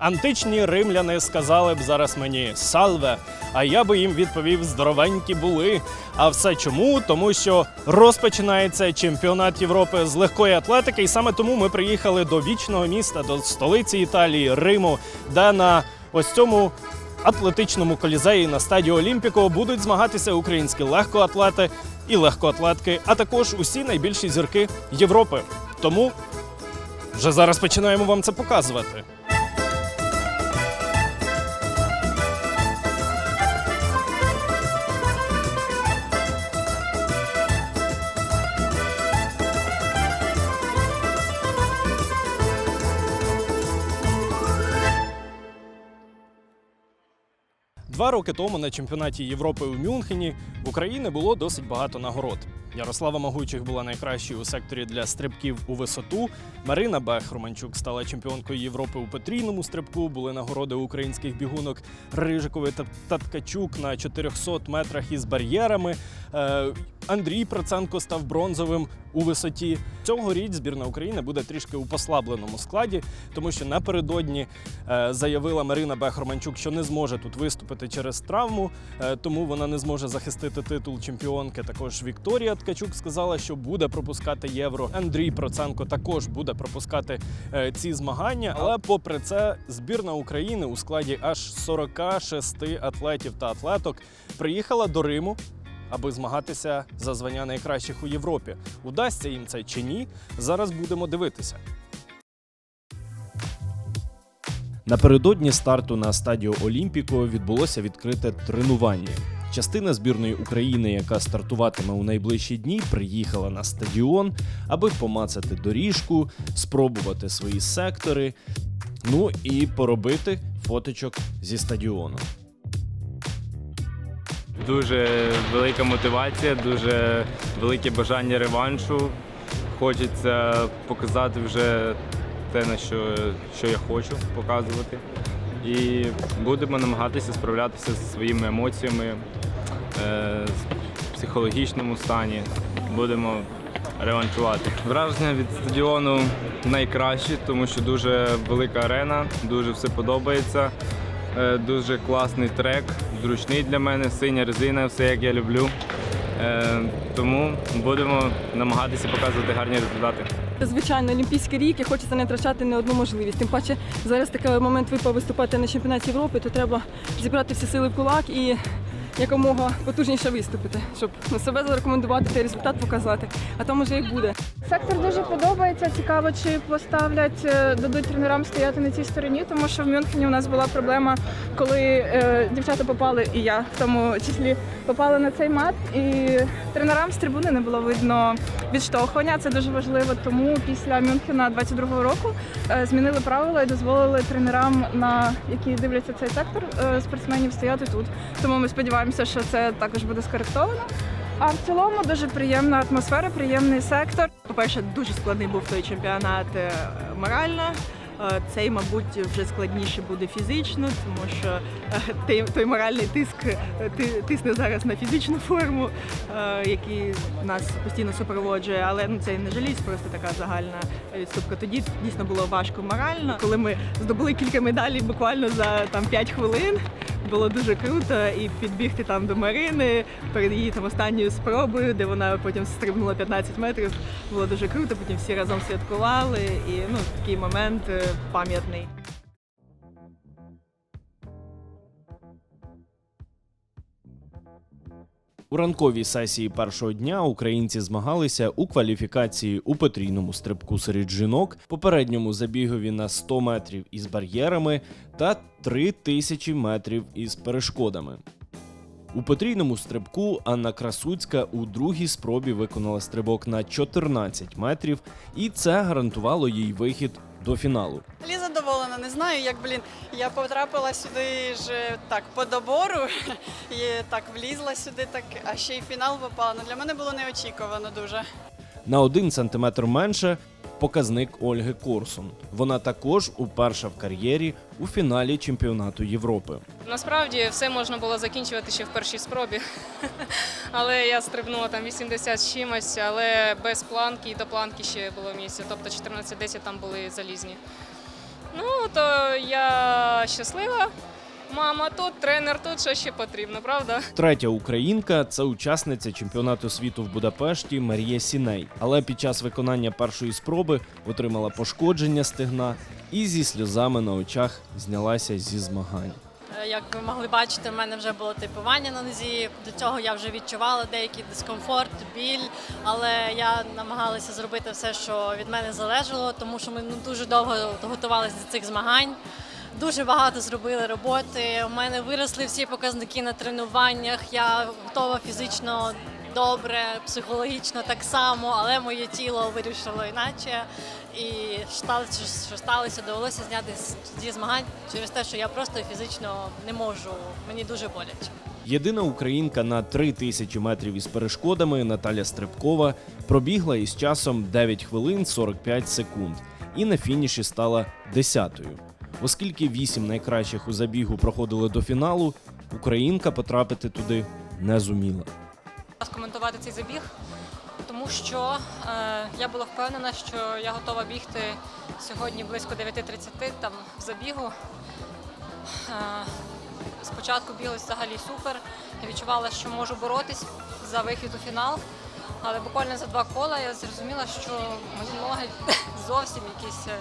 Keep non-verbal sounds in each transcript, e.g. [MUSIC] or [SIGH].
Античні римляни сказали б зараз мені салве, а я би їм відповів здоровенькі були. А все чому? Тому що розпочинається чемпіонат Європи з легкої атлетики, і саме тому ми приїхали до вічного міста, до столиці Італії, Риму, де на ось цьому атлетичному колізеї на стадіо Олімпіко будуть змагатися українські легкоатлети і легкоатлетки, а також усі найбільші зірки Європи. Тому вже зараз починаємо вам це показувати. Два роки тому на чемпіонаті Європи у Мюнхені в Україні було досить багато нагород. Ярослава Могучих була найкращою у секторі для стрибків у висоту. Марина Бех Романчук стала чемпіонкою Європи у потрійному стрибку. Були нагороди українських бігунок Рижикової та Таткачук на 400 метрах із бар'єрами. Андрій Проценко став бронзовим у висоті. Цьогоріч збірна України буде трішки у послабленому складі, тому що напередодні е, заявила Марина Бех Романчук, що не зможе тут виступити через травму, е, тому вона не зможе захистити титул чемпіонки. Також Вікторія Ткачук сказала, що буде пропускати євро. Андрій Проценко також буде пропускати е, ці змагання. Але попри це, збірна України у складі аж 46 атлетів та атлеток приїхала до Риму. Аби змагатися за звання найкращих у Європі, удасться їм це чи ні, зараз будемо дивитися. Напередодні старту на стадіо Олімпіко відбулося відкрите тренування. Частина збірної України, яка стартуватиме у найближчі дні, приїхала на стадіон, аби помацати доріжку, спробувати свої сектори, ну і поробити фоточок зі стадіону. Дуже велика мотивація, дуже велике бажання реваншу. Хочеться показати вже те, на що, що я хочу показувати. І будемо намагатися справлятися зі своїми емоціями, е, в психологічному стані. Будемо реваншувати. Враження від стадіону найкращі, тому що дуже велика арена, дуже все подобається. Е, Дуже класний трек, зручний для мене, синя резина, все як я люблю. Е, Тому будемо намагатися показувати гарні результати. Звичайно, олімпійський рік і хочеться не втрачати ні одну можливість. Тим паче зараз такий момент випав виступати на чемпіонаті Європи, то треба зібрати всі сили в кулак і якомога потужніше виступити, щоб ну, себе зарекомендувати та результат показати. А там уже як буде. Сектор дуже подобається. Цікаво, чи поставлять, е, дадуть тренерам стояти на цій стороні, тому що в Мюнхені у нас була проблема, коли е, дівчата попали, і я в тому числі попали на цей мат. І тренерам з трибуни не було видно відштовхування. Це дуже важливо. Тому після Мюнхена 22-го року е, змінили правила і дозволили тренерам, на які дивляться цей сектор, е, спортсменів стояти тут. Тому ми сподіваємося, що це також буде скоректовано. А в цілому дуже приємна атмосфера, приємний сектор. По-перше, дуже складний був той чемпіонат е, морально. Е, Цей, мабуть, вже складніше буде фізично, тому що е, той, моральний тиск ти- тисне зараз на фізичну форму, який нас постійно супроводжує. Але ну це не жалість, просто така загальна відступка. Тоді дійсно було важко морально. Коли ми здобули кілька медалей буквально за там 5 хвилин. Було дуже круто і підбігти там до Марини перед її там останньою спробою, де вона потім стрибнула 15 метрів. Було дуже круто. Потім всі разом святкували, і ну такий момент е, пам'ятний. У ранковій сесії першого дня українці змагалися у кваліфікації у потрійному стрибку серед жінок, попередньому забігові на 100 метрів із бар'єрами та 3000 метрів із перешкодами. У потрійному стрибку Анна Красуцька у другій спробі виконала стрибок на 14 метрів, і це гарантувало їй вихід до фіналу. Не знаю, як блін. Я потрапила сюди ж е, так по добору [LAUGHS] і так влізла сюди, так а ще й фінал попала. Ну для мене було неочікувано дуже. На один сантиметр менше показник Ольги Корсун. Вона також уперше в кар'єрі у фіналі чемпіонату Європи. Насправді все можна було закінчувати ще в першій спробі. [LAUGHS] Але я стрибнула там 80 з чимось, але без планки і до планки ще було місце. Тобто 14-10 там були залізні. Ну, то я щаслива. Мама тут, тренер тут, що ще потрібно, правда? Третя українка це учасниця чемпіонату світу в Будапешті Марія Сіней. Але під час виконання першої спроби отримала пошкодження стегна і зі сльозами на очах знялася зі змагань. Е, Як ви могли бачити, в мене вже було типування на нозі. До цього я вже відчувала деякий дискомфорт, біль, але я намагалася зробити все, що від мене залежало, тому що ми ну, дуже довго готувалися до цих змагань. Дуже багато зробили роботи. У мене виросли всі показники на тренуваннях. Я готова фізично добре, психологічно так само, але моє тіло вирішило іначе. І що сталося, довелося зняти зі змагань через те, що я просто фізично не можу. Мені дуже боляче. Єдина українка на 3000 метрів із перешкодами Наталя Стрибкова пробігла із часом 9 хвилин 45 секунд і на фініші стала десятою. Оскільки вісім найкращих у забігу проходили до фіналу, українка потрапити туди не зуміла. Коментувати цей забіг, тому що е, я була впевнена, що я готова бігти сьогодні близько 9.30 там в забігу. Е, спочатку біглось взагалі супер. Відчувала, що можу боротись за вихід у фінал. Але буквально за два кола я зрозуміла, що мої ноги [LAUGHS] зовсім якісь е,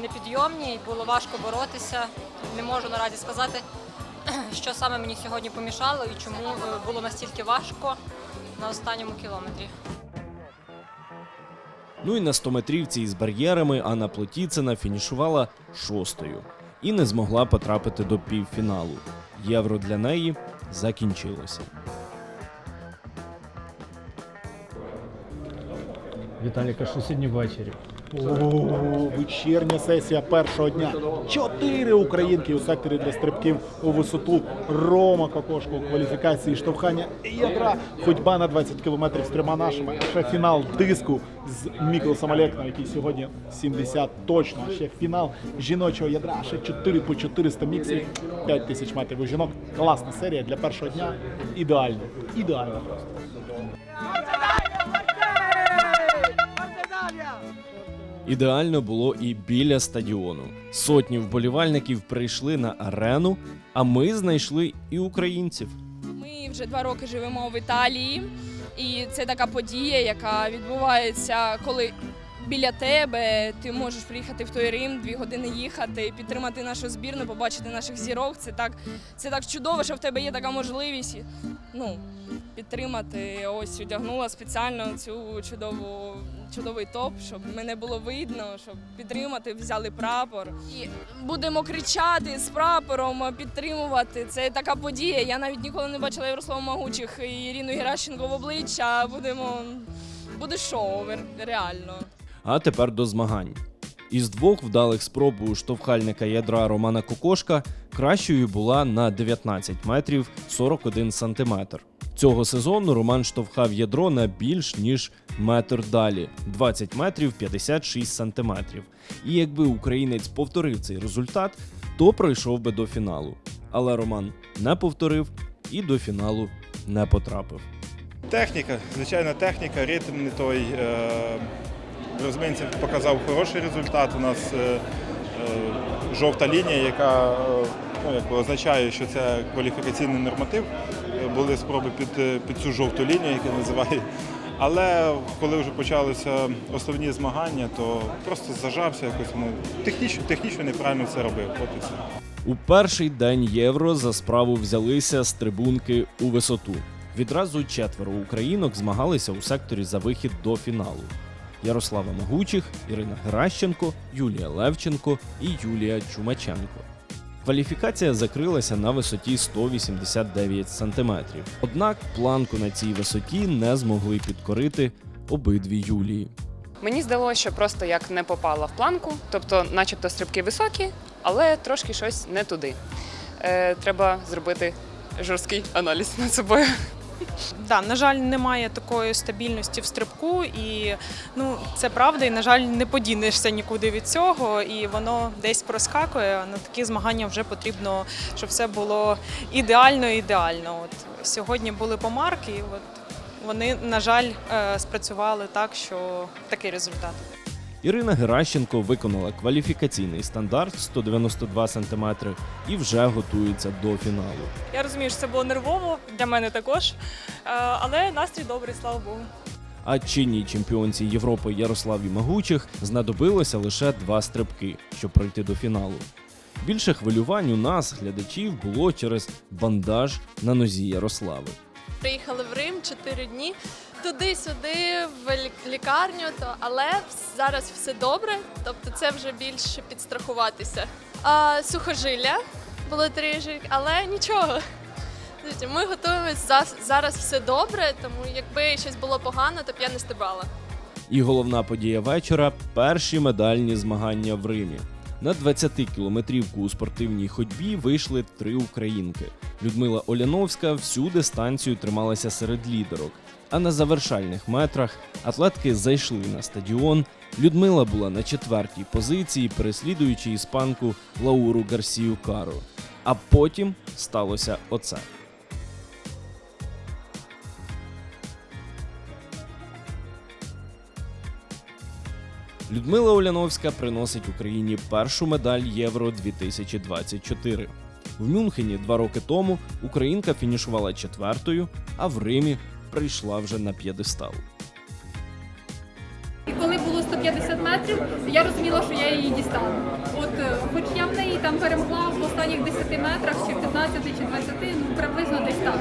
непідйомні, і було важко боротися. Не можу наразі сказати, [CLEARS THROAT] що саме мені сьогодні помішало і чому е, було настільки важко на останньому кілометрі. Ну і на 100-метрівці із бар'єрами Анна Плотіцина фінішувала шостою і не змогла потрапити до півфіналу. Євро для неї закінчилося. Віталіка, що сьогодні ввечері? О, вечірня сесія першого дня. Чотири українки у секторі для стрибків у висоту. Рома Кокошко у кваліфікації штовхання ядра. Ходьба на 20 кілометрів з трьома нашими. Ще фінал диску з Міклосом Олекном, який сьогодні 70 точно. Ще фінал жіночого ядра. Ще 4 по 400 міксів, 5 тисяч метрів у жінок. Класна серія для першого дня. Ідеально. Ідеально просто. Ідеально було і біля стадіону. Сотні вболівальників прийшли на арену, а ми знайшли і українців. Ми вже два роки живемо в Італії, і це така подія, яка відбувається, коли біля тебе ти можеш приїхати в той Рим, дві години їхати, підтримати нашу збірну, побачити наших зірок. Це так, це так чудово, що в тебе є така можливість. Ну, підтримати. Ось одягнула спеціально цю чудову чудовий топ, щоб мене було видно, щоб підтримати, взяли прапор. І будемо кричати з прапором, підтримувати. Це така подія. Я навіть ніколи не бачила Ярослава Магучих і Ірину Геращенко в обличчя. Будемо буде шоу, реально. А тепер до змагань. Із двох вдалих спроб у штовхальника ядра Романа Кокошка кращою була на 19 метрів 41 сантиметр. Цього сезону Роман штовхав ядро на більш ніж метр далі 20 метрів 56 сантиметрів. І якби українець повторив цей результат, то пройшов би до фіналу. Але Роман не повторив і до фіналу не потрапив. Техніка, звичайно, техніка, ритм не той. Е, Розмінцев показав хороший результат. У нас е, е, жовта лінія, яка е, ну, якби означає, що це кваліфікаційний норматив. Були спроби під, під цю жовту лінію, яку називають. Але коли вже почалися основні змагання, то просто зажався якось. Ну, технічно, технічно неправильно це робив. От і все. У перший день євро за справу взялися стрибунки у висоту. Відразу четверо українок змагалися у секторі за вихід до фіналу. Ярослава Могучих, Ірина Геращенко, Юлія Левченко і Юлія Чумаченко. Кваліфікація закрилася на висоті 189 см. Однак планку на цій висоті не змогли підкорити обидві Юлії. Мені здалося, що просто як не попала в планку, тобто, начебто, стрибки високі, але трошки щось не туди. Е, треба зробити жорсткий аналіз над собою. Да, на жаль, немає такої стабільності в стрибку, і ну це правда, і на жаль, не подінешся нікуди від цього, і воно десь проскакує. На такі змагання вже потрібно, щоб все було ідеально, ідеально. От сьогодні були помарки, і от вони, на жаль, е, спрацювали так, що такий результат. Ірина Геращенко виконала кваліфікаційний стандарт 192 см і вже готується до фіналу. Я розумію, що це було нервово для мене також, е, але настрій добрий, слава Богу. А чинній чемпіонці Європи Ярославі Магучих знадобилося лише два стрибки, щоб пройти до фіналу. Більше хвилювань у нас, глядачів, було через бандаж на нозі Ярослави. Приїхали в Рим 4 дні. Туди-сюди, в лікарню, то але зараз все добре, тобто це вже більше підстрахуватися. А, сухожилля було трішки, але нічого. Ми готуємось за- зараз все добре, тому якби щось було погано, то б я не стрибала. І головна подія вечора перші медальні змагання в Римі. На 20 кілометрівку у спортивній ходьбі вийшли три українки. Людмила Оляновська всю дистанцію трималася серед лідерок. А на завершальних метрах атлетки зайшли на стадіон. Людмила була на четвертій позиції, переслідуючи іспанку Лауру Гарсію Каро. А потім сталося оце. Людмила Оляновська приносить Україні першу медаль Євро 2024. В Мюнхені два роки тому українка фінішувала четвертою, а в Римі прийшла вже на п'єдестал. І коли було 150 метрів, я розуміла, що я її дістану. От, е, хоч я в неї там перемогла в останніх 10 метрах, чи 15, чи 20, ну приблизно десь так,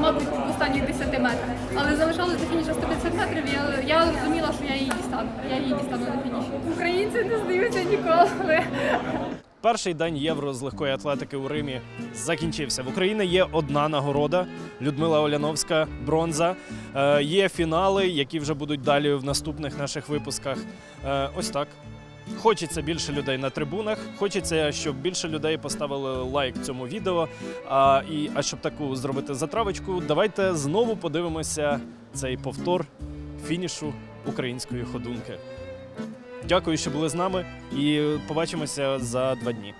мабуть, в останніх 10 метрах. Але залишалося до фінішу 150 метрів, я, я розуміла, що я її дістану. Я її дістану на фініші. Українці не здаються ніколи. Перший день євро з легкої атлетики у Римі закінчився. В Україні є одна нагорода Людмила Оляновська, бронза. Е, є фінали, які вже будуть далі в наступних наших випусках. Е, ось так. Хочеться більше людей на трибунах. Хочеться, щоб більше людей поставили лайк цьому відео. А, і, а щоб таку зробити затравочку, давайте знову подивимося цей повтор фінішу української ходунки. Дякую, що були з нами, і побачимося за два дні.